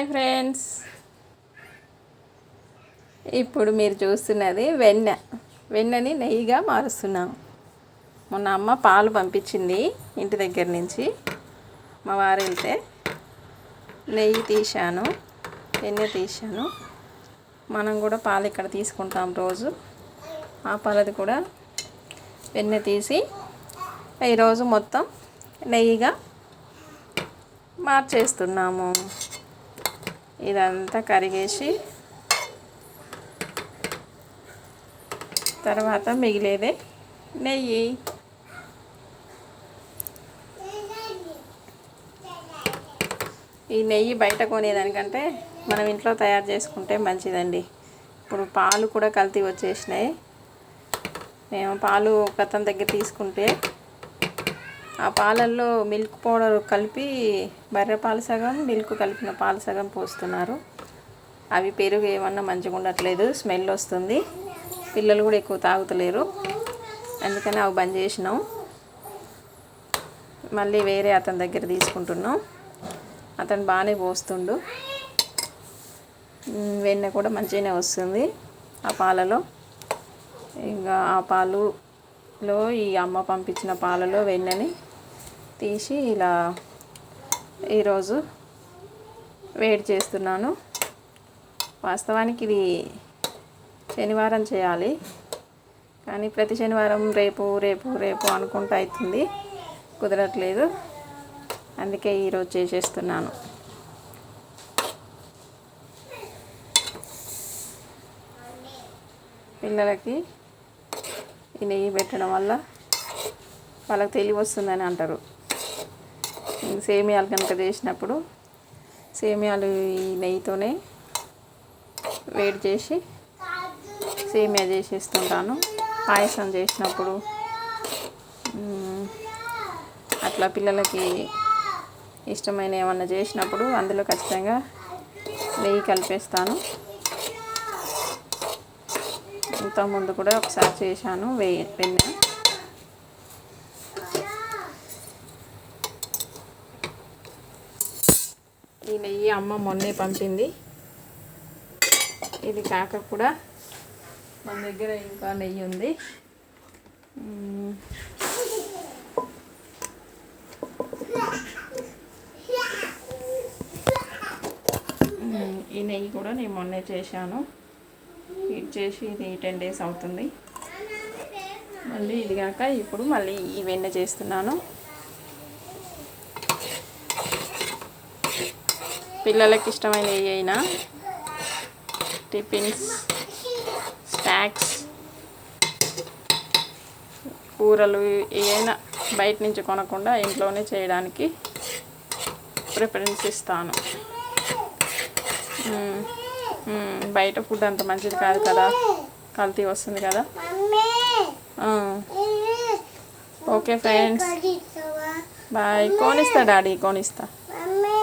Hi friends. ఇప్పుడు మీరు చూస్తున్నది వెన్న. వెన్నని నెయ్యిగా మారుస్తున్నాం. మొన్న అమ్మ పాలు పంపించింది ఇంటి దగ్గర నుంచి. మా వారు వెళ్తే నెయ్యి తీశాను వెన్న తీశాను. మనం కూడా పాలు ఇక్కడ తీసుకుంటాం రోజు. ఆ పాలది కూడా వెన్న తీసి ఈరోజు మొత్తం నెయ్యిగా మార్చేస్తున్నాము. ఇదంతా కరిగేసి తర్వాత మిగిలేదే నెయ్యి. ఈ నెయ్యి బయట కొనేదానికంటే మనం ఇంట్లో తయారు చేసుకుంటే మంచిదండి. ఇప్పుడు పాలు కూడా కల్తీ వచ్చేసినాయి. మేము పాలు ఒకతని దగ్గర తీసుకుంటే ఆ పాలల్లో మిల్క్ పౌడర్ కలిపి బర్రె పాలు సగం మిల్క్ కలిపిన పాలు సగం పోస్తున్నారు. అవి పెరుగు ఏమన్నా మంచిగా ఉండట్లేదు స్మెల్ వస్తుంది. పిల్లలు కూడా ఎక్కువ తాగుతలేరు. అందుకని అవి బంద్ చేసినాం. మళ్ళీ వేరే అతని దగ్గర తీసుకుంటున్నాం. అతను బాగానే పోస్తుండు. వెన్న కూడా మంచిగానే వస్తుంది ఆ పాలలో. ఇంకా ఆ పాలులో ఈ అమ్మ పంపించిన పాలలో వెన్నని తీసి ఇలా ఈరోజు వేడి చేస్తున్నాను. వాస్తవానికి ఇది శనివారం చేయాలి. కానీ ప్రతి శనివారం రేపు రేపు రేపు అనుకుంటూ అవుతుంది. కుదరట్లేదు. అందుకే ఈరోజు చేసేస్తున్నాను. పిల్లలకి ఈ నెయ్యి పెట్టడం వల్ల వాళ్ళకి తెలివి వస్తుందని అంటారు. సేమియాలు కనుక చేసినప్పుడు సేమియాలు ఈ నెయ్యితోనే వేడి చేసి సేమియా చేసేస్తుంటాను. పాయసం చేసినప్పుడు అట్లా పిల్లలకి ఇష్టమైన ఏమన్నా చేసినప్పుడు అందులో ఖచ్చితంగా నెయ్యి కలిపేస్తాను. ఇంతకుముందు కూడా ఒకసారి చేశాను వెయ్యి వెన్న. ఈ నెయ్యి అమ్మ మొన్నే పంపింది. ఇది కాక కూడా మన దగ్గర ఇంకా నెయ్యి ఉంది. ఈ నెయ్యి కూడా నేను మొన్నే చేశాను. హీట్ చేసి ఇది టెన్ డేస్ అవుతుంది. మళ్ళీ ఇది కాక ఇప్పుడు మళ్ళీ ఈ వెన్న చేస్తున్నాను. పిల్లలకి ఇష్టమైన ఏ అయినా. టిఫిన్స్ స్నాక్స్ కూరలు ఏమైనా బయట నుంచి కొనకుండా ఇంట్లోనే చేయడానికి ప్రిఫరెన్స్ ఇస్తాను. బయట ఫుడ్ అంత మంచిది కాదు కదా. కల్తీ వస్తుంది కదా. Okay friends. బాయ్. కోనిస్తా డాడీ కోనిస్తా.